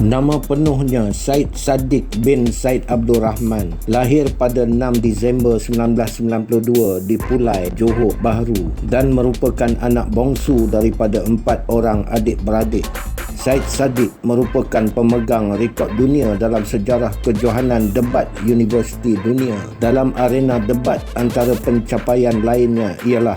Nama penuhnya Said Sadiq bin Said Abdul Rahman lahir pada 6 Disember 1992 di Pulai, Johor Bahru dan merupakan anak bongsu daripada empat orang adik-beradik. Said Sadiq merupakan pemegang rekod dunia dalam sejarah kejohanan debat Universiti Dunia. Dalam arena debat antara pencapaian lainnya ialah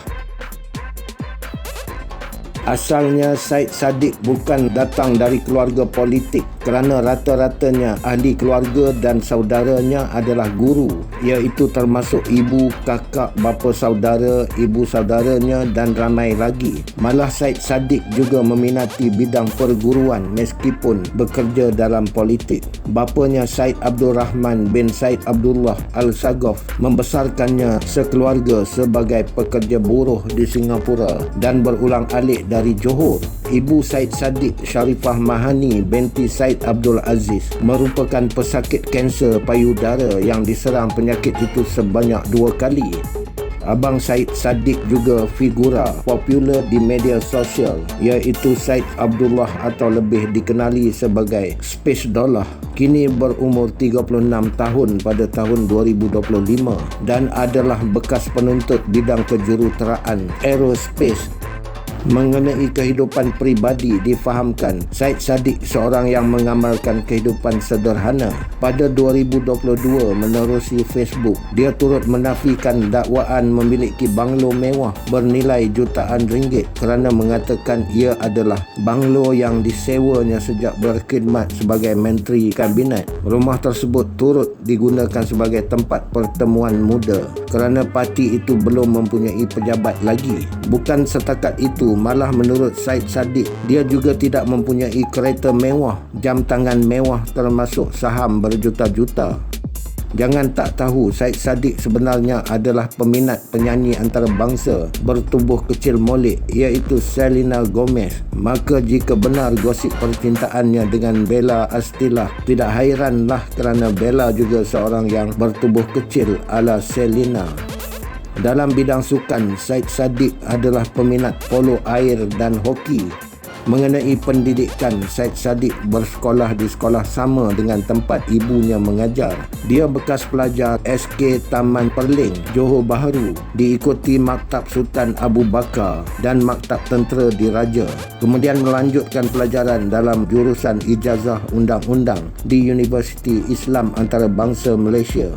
Asalnya Said Sadiq bukan datang dari keluarga politik kerana rata-ratanya ahli keluarga dan saudaranya adalah guru iaitu termasuk ibu, kakak, bapa saudara, ibu saudaranya dan ramai lagi. Malah Said Sadiq juga meminati bidang perguruan meskipun bekerja dalam politik. Bapanya Said Abdul Rahman bin Said Abdullah Al-Sagof membesarkannya sekeluarga sebagai pekerja buruh di Singapura dan berulang alik dari Johor. Ibu Said Sadiq Sharifah Mahani binti Said Abdul Aziz merupakan pesakit kanser payudara yang diserang penyakit itu sebanyak dua kali. Abang Said Sadiq juga figura popular di media sosial iaitu Said Abdullah atau lebih dikenali sebagai Space Dollar. Kini berumur 36 tahun pada tahun 2025 dan adalah bekas penuntut bidang kejuruteraan aerospace mengenai kehidupan pribadi difahamkan Said Sadiq seorang yang mengamalkan kehidupan sederhana. Pada 2022 menerusi Facebook dia turut menafikan dakwaan memiliki banglo mewah bernilai jutaan ringgit kerana mengatakan ia adalah banglo yang disewanya sejak berkhidmat sebagai menteri kabinet. Rumah tersebut turut digunakan sebagai tempat pertemuan muda kerana parti itu belum mempunyai pejabat lagi. Bukan setakat itu malah menurut Said Sadiq dia juga tidak mempunyai kereta mewah jam tangan mewah termasuk saham berjuta-juta Jangan tak tahu Said Sadiq sebenarnya adalah peminat penyanyi antarabangsa bertubuh kecil molik iaitu Selena Gomez. Maka jika benar gosip percintaannya dengan Bella Astila, tidak hairanlah kerana Bella juga seorang yang bertubuh kecil ala Selena. Dalam bidang sukan, Said Sadiq adalah peminat polo air dan hoki. Mengenai pendidikan, Said Sadiq bersekolah di sekolah sama dengan tempat ibunya mengajar. Dia bekas pelajar SK Taman Perling, Johor Bahru, diikuti Maktab Sultan Abu Bakar dan Maktab Tentera Diraja. Kemudian melanjutkan pelajaran dalam jurusan ijazah undang-undang di Universiti Islam Antarabangsa Malaysia.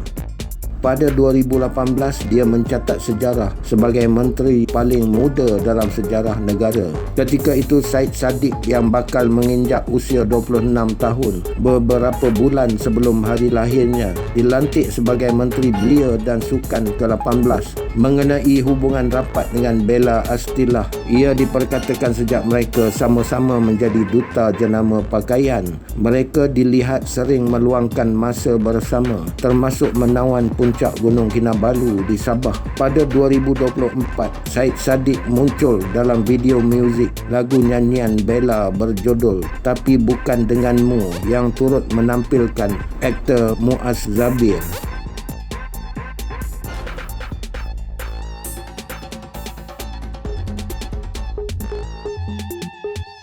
Pada 2018, dia mencatat sejarah sebagai menteri paling muda dalam sejarah negara. Ketika itu, Said Sadiq yang bakal menginjak usia 26 tahun beberapa bulan sebelum hari lahirnya dilantik sebagai menteri belia dan sukan ke-18 mengenai hubungan rapat dengan Bella Astillah. Ia diperkatakan sejak mereka sama-sama menjadi duta jenama pakaian. Mereka dilihat sering meluangkan masa bersama termasuk menawan pun puncak Gunung Kinabalu di Sabah. Pada 2024, Said Sadiq muncul dalam video muzik lagu nyanyian Bella berjudul Tapi Bukan Denganmu yang turut menampilkan aktor Muaz Zabir.